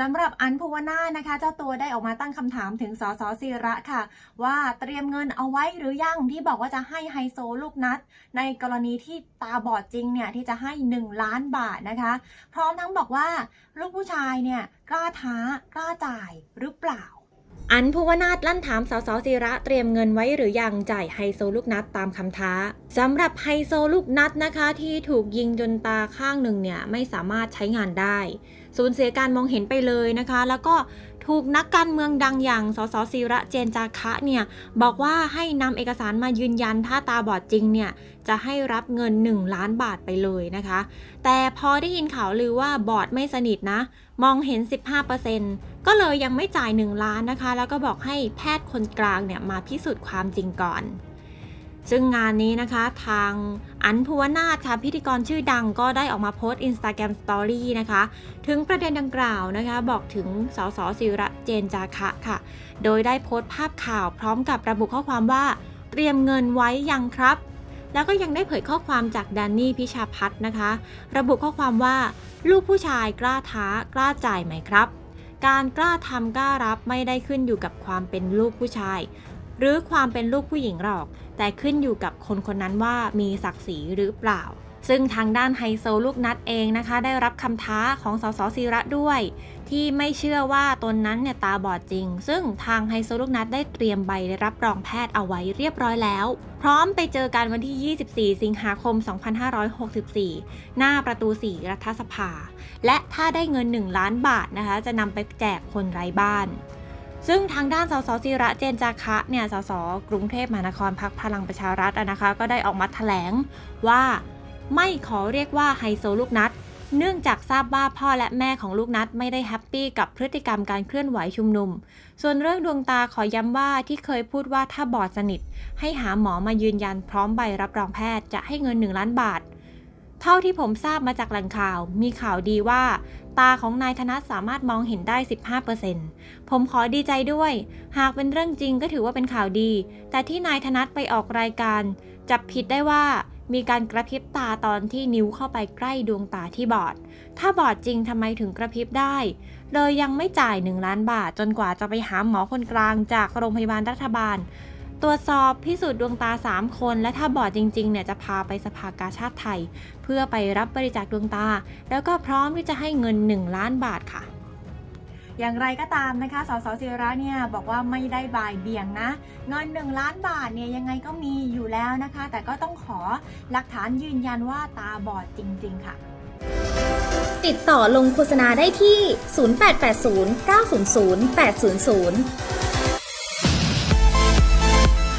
สำหรับอันภูวนานะคะ เจ้าตัวได้ออกมาตั้งคำถามถึงสสศิระค่ะ ว่าเตรียมเงินเอาไว้หรือยังที่บอกว่าจะให้ไฮโซลูกนัด ในกรณีที่ตาบอดจริงเนี่ยที่จะให้ 1 ล้านบาทนะคะ พร้อมทั้งบอกว่าลูกผู้ชายเนี่ยกล้าท้ากล้าจ่ายหรือเปล่า อันภูวนาถลั่นถามสาวสศิระเตรียมเงินไว้หรือยังจ่ายไฮโซลูกนัดตามคำท้าสำหรับไฮโซลูกนัดนะคะที่ถูกยิงจนตาข้างหนึ่งเนี่ยไม่สามารถใช้งานได้ สูญเสียการมองเห็นไปเลยนะคะ แล้วก็ ถูกนักการเมืองดังอย่างสสศิระเจนจาคะเนี่ยบอกว่าให้นำเอกสารมายืนยันถ้าตาบอดจริงเนี่ยจะให้รับเงิน 1 ล้านบาทไปเลยนะคะ แต่พอได้ยินข่าวลือว่าบอดไม่สนิทนะ มองเห็น 15%ก็เลยยังไม่จ่าย 1 ล้านนะคะ แล้วก็บอกให้แพทย์คนกลางเนี่ยมาพิสูจน์ความจริงก่อน ซึ่งงานนี้นะคะทางอันภูวนาถค่ะพิธีกรชื่อดังก็ได้ออกมาโพสต์ Instagram Story นะคะ ถึงประเด็นดังกล่าวนะคะ บอกถึงสสศิระเจนจาคะค่ะ โดยได้โพสต์ภาพข่าวพร้อมกับระบุข้อความว่า เตรียมเงินไว้ยังครับ แล้วก็ยังได้เผยข้อความจากแดนนี่พิชาพัฒน์นะคะ ระบุข้อความว่า ลูกผู้ชายกล้าท้ากล้าจ่ายไหมครับ การกล้าทำกล้ารับไม่ได้ขึ้นอยู่กับความเป็นลูกผู้ชาย หรือความเป็นลูกผู้หญิงหรอก แต่ขึ้นอยู่กับคนคนนั้นว่ามีศักดิ์ศรีหรือเปล่า ซึ่งทางด้านไฮโซลูกนัดเองนะคะ ได้รับคำท้าของสสศิระด้วย ที่ไม่เชื่อว่าตนนั้นเนี่ยตาบอดจริง ซึ่งทางไฮโซลูกนัดได้เตรียมใบรับรองแพทย์เอาไว้เรียบร้อยแล้ว พร้อมไปเจอกันวันที่ 24 สิงหาคม 2564 หน้าประตู 4 รัฐสภา และถ้าได้เงิน 1 ล้านบาทนะคะ จะนำไปแจกคนไร้บ้าน ซึ่งทางด้านสสศิระเจนจาคะเนี่ยสสกรุงเทพมหานครพักพลังประชารัฐอะนะคะ ก็ได้ออกมาแถลงว่าไม่ขอเรียกว่าไฮโซลูกนัด เนื่องจากทราบว่าพ่อและแม่ของลูกนัดไม่ได้แฮปปี้กับพฤติกรรมการเคลื่อนไหวชุมนุม ส่วนเรื่องดวงตาขอย้ำว่าที่เคยพูดว่าถ้าบอดสนิท ให้หาหมอมายืนยันพร้อมใบรับรองแพทย์จะให้เงิน 1 ล้านบาท เท่าที่ผมทราบมาจากแหล่งข่าว มีข่าวดีว่า ตาของนายธนัทสามารถมองเห็นได้ 15%ผมขอดีใจด้วย หากเป็นเรื่องจริงก็ถือว่าเป็นข่าวดี แต่ที่นายธนัทไปออกรายการ จับผิดได้ว่ามีการกระพริบตาตอนที่นิ้วเข้าไปใกล้ดวงตาที่บอด ถ้าบอดจริงทำไมถึงกระพริบได้ เลยยังไม่จ่าย 1 ล้านบาทจนกว่าจะไปหาหมอคนกลางจากโรงพยาบาลรัฐบาล ตรวจสอบพิสูจน์ดวงตา 3 คน และถ้าบอดจริงๆ เนี่ยจะพาไปสภากาชาติไทย เพื่อไปรับบริจาคดวงตา แล้วก็พร้อมที่จะให้เงิน 1 ล้านบาทค่ะ อย่างไรก็ตามนะคะ สสศิระเนี่ยบอกว่าไม่ได้บ่ายเบี่ยงนะ เงิน 1 ล้านบาทเนี่ยยังไงก็มีอยู่แล้วนะคะ แต่ก็ต้องขอหลักฐานยืนยันว่าตาบอดจริง ๆ ค่ะ ติดต่อลงโฆษณาได้ที่ 0880 900 800เ